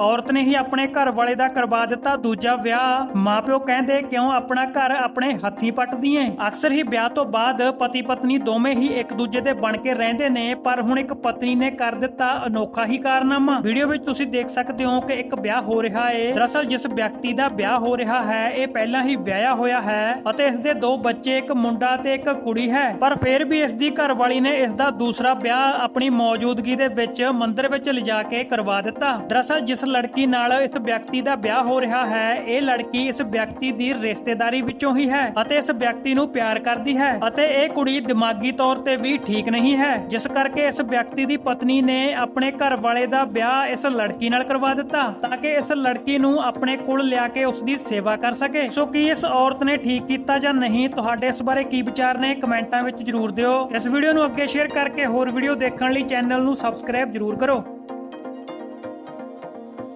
ਔਰਤ ਨੇ ਹੀ ਆਪਣੇ ਘਰ ਵਾਲੇ ਦਾ ਕਰਵਾ ਦਿੱਤਾ ਦੂਜਾ ਵਿਆਹ। ਮਾਪਿਓ ਕਹਿੰਦੇ, ਕਿਉਂ ਆਪਣਾ ਘਰ ਆਪਣੇ ਹੱਥੀਂ ਪੱਟਦੀ ਏ? ਅਕਸਰ ਹੀ ਵਿਆਹ ਤੋਂ ਬਾਅਦ ਪਤੀ ਪਤਨੀ ਦੋਵੇਂ ਹੀ ਇੱਕ ਦੂਜੇ ਦੇ ਬਣ ਕੇ ਰਹਿੰਦੇ ਨੇ, ਪਰ ਹੁਣ ਇੱਕ ਪਤਨੀ ਨੇ ਕਰ ਦਿੱਤਾ ਅਨੋਖਾ ਹੀ ਕਾਰਨਾਮਾ। ਵੀਡੀਓ ਵਿੱਚ ਤੁਸੀਂ ਦੇਖ ਸਕਦੇ ਹੋ ਕਿ ਇੱਕ ਵਿਆਹ ਹੋ ਰਿਹਾ ਹੈ ਦਰਅਸਲ ਜਿਸ ਵਿਅਕਤੀ ਦਾ ਵਿਆਹ ਹੋ ਰਿਹਾ ਹੈ, ਇਹ ਪਹਿਲਾਂ ਹੀ ਵਿਆਹਿਆ ਹੋਇਆ ਹੈ ਅਤੇ ਇਸ ਦੇ ਦੋ ਬੱਚੇ, ਇੱਕ ਮੁੰਡਾ ਤੇ ਇੱਕ ਕੁੜੀ ਹੈ। ਪਰ ਫਿਰ ਵੀ ਇਸ ਦੀ ਘਰਵਾਲੀ ਨੇ ਇਸ ਦਾ ਦੂਸਰਾ ਵਿਆਹ ਆਪਣੀ ਮੌਜੂਦਗੀ ਦੇ ਵਿੱਚ ਮੰਦਿਰ ਵਿੱਚ ਲਿਜਾ ਕੇ ਕਰਵਾ ਦਿੱਤਾ। ਦਰਅਸਲ ਜਿਸ ਜਿਸ ਲੜਕੀ ਨਾਲ ਇਸ ਵਿਅਕਤੀ ਦਾ ਵਿਆਹ ਹੋ ਰਿਹਾ ਹੈ। ਇਹ ਲੜਕੀ ਇਸ ਵਿਅਕਤੀ ਦੀ ਰਿਸ਼ਤੇਦਾਰੀ ਵਿੱਚੋਂ ਹੀ ਹੈ ਅਤੇ ਇਸ ਵਿਅਕਤੀ ਨੂੰ ਪਿਆਰ ਕਰਦੀ ਹੈ ਅਤੇ ਇਹ ਕੁੜੀ ਦਿਮਾਗੀ ਤੌਰ ਤੇ ਵੀ ਠੀਕ ਨਹੀਂ ਹੈ, ਜਿਸ ਕਰਕੇ ਇਸ ਵਿਅਕਤੀ ਦੀ ਪਤਨੀ ਨੇ ਆਪਣੇ ਘਰ ਵਾਲੇ ਦਾ ਵਿਆਹ ਇਸ ਲੜਕੀ ਨਾਲ ਕਰਵਾ ਦਿੱਤਾ ਤਾਂ ਕਿ ਇਸ ਲੜਕੀ ਨੂੰ ਆਪਣੇ ਕੋਲ ਲਿਆ ਕੇ ਉਸ ਦੀ ਸੇਵਾ ਕਰ ਸਕੇ। ਸੋ ਕੀ ਇਸ ਔਰਤ ਨੇ ਠੀਕ ਕੀਤਾ ਜਾਂ ਨਹੀਂ, ਤੁਹਾਡੇ ਇਸ ਬਾਰੇ ਕੀ ਵਿਚਾਰ ਨੇ ਕਮੈਂਟਾਂ ਵਿੱਚ ਜਰੂਰ ਦਿਓ। ਇਸ ਵੀਡੀਓ ਨੂੰ ਅੱਗੇ ਸ਼ੇਅਰ ਕਰਕੇ ਹੋਰ ਵੀਡੀਓ ਦੇਖਣ ਲਈ ਚੈਨਲ ਨੂੰ ਸਬਸਕ੍ਰਾਈਬ ਜਰੂਰ ਕਰੋ।